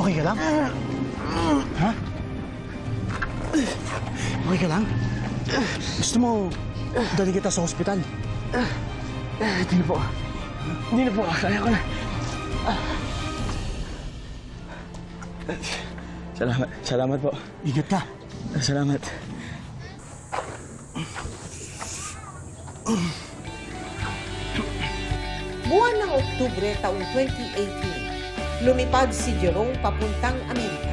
Okay ka lang? Ha? Okay ka lang? Gusto mo, dali kita sa ospital. Hindi na po. Hindi na po. Kaya ko na. Salamat. Salamat po. Ingat ka. Salamat. Buwan ng Oktubre taong 2018, lumipad si Jerome papuntang Amerika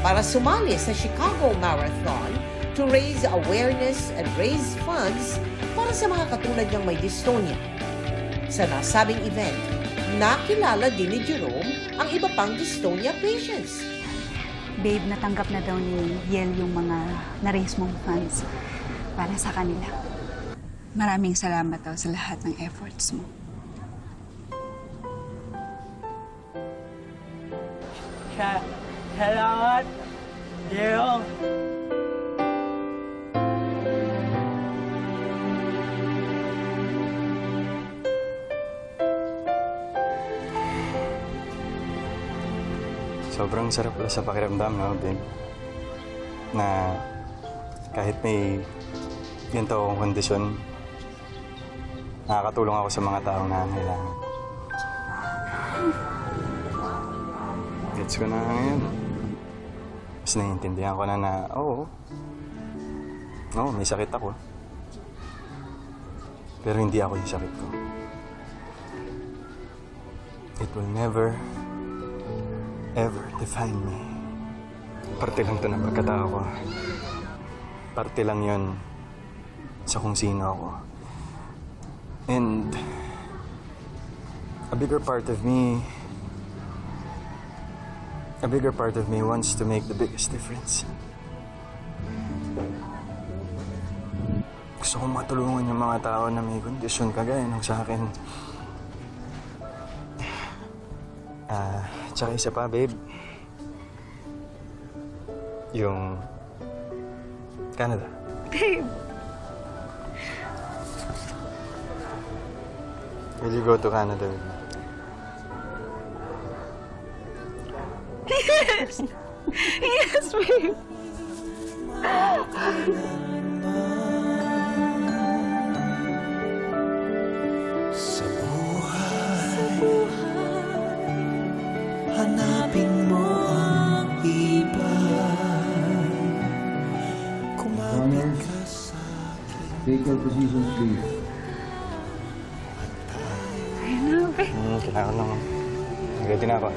para sumali sa Chicago Marathon to raise awareness and raise funds para sa mga katulad niyang may dystonia. Sa nasabing event, nakilala din ni Jerome ang iba pang dystonia patients. Babe, natanggap na daw ni Yel yung mga na-raise mong funds para sa kanila. Maraming salamat daw sa lahat ng efforts mo. Sa salamat. Jerome. Sobrang sarap pala sa pakiramdam, no, babe? Na kahit may ganito akong kondisyon, nakakatulong ako sa mga taong nangangailangan. Gets ko na ngayon. Mas naiintindihan ko na na, oo, oo, may sakit ako. Pero hindi ako yung sakit ko. It will never ever define me. Parte lang to ng pagkatao ko. Parte lang yon sa kung sino ako. And a bigger part of me a bigger part of me wants to make the biggest difference. Gusto kong matulungan yung mga tao na may kondisyon kagaya nung sa akin. Ah, tsaka isa pa, babe. Yung... Canada. Babe! Will you go to Canada with me? Yes, babe! Hanapin mo ang iba Kumapit ka sa Take your positions, please. Ayun na, babe. Hmm, kailangan lang. Ready na ako.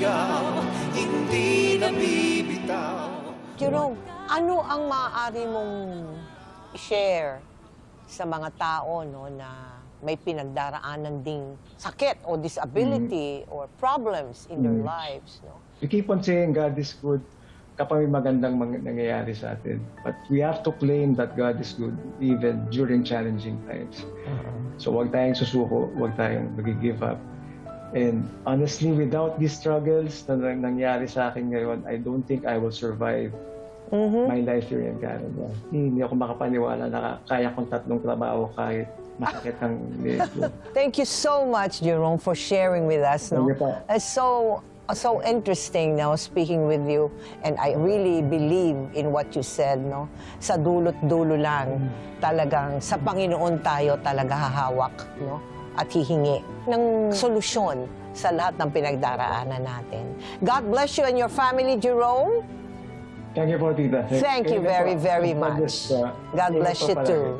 Sisigaw Hindi nabibitaw Jerome, ano ang maaari mong share sa mga tao no, na may pinagdaraanan ding sakit o disability or problems in their lives? No? We keep on saying God is good kapag may magandang mang- nangyayari sa atin. But we have to claim that God is good even during challenging times. So huwag tayong susuko, huwag tayong mag-give up. And honestly, without these struggles na nang- nangyari sa akin ngayon, I don't think I will survive my life here in Canada. Hindi ako makapaniwala na kaya kong tatlong trabaho kahit masakit ang ko. Thank you so much, Jerome, for sharing with us. No? Thank you po. It's so so interesting now speaking with you and I really believe in what you said no sa dulot dulo lang talagang sa Panginoon tayo talaga hahawak no at hihingi ng solusyon sa lahat ng pinagdaraanan natin. God bless you and your family, Jerome. Thank you po, Tita. Thank you po. very, very much. God bless you too.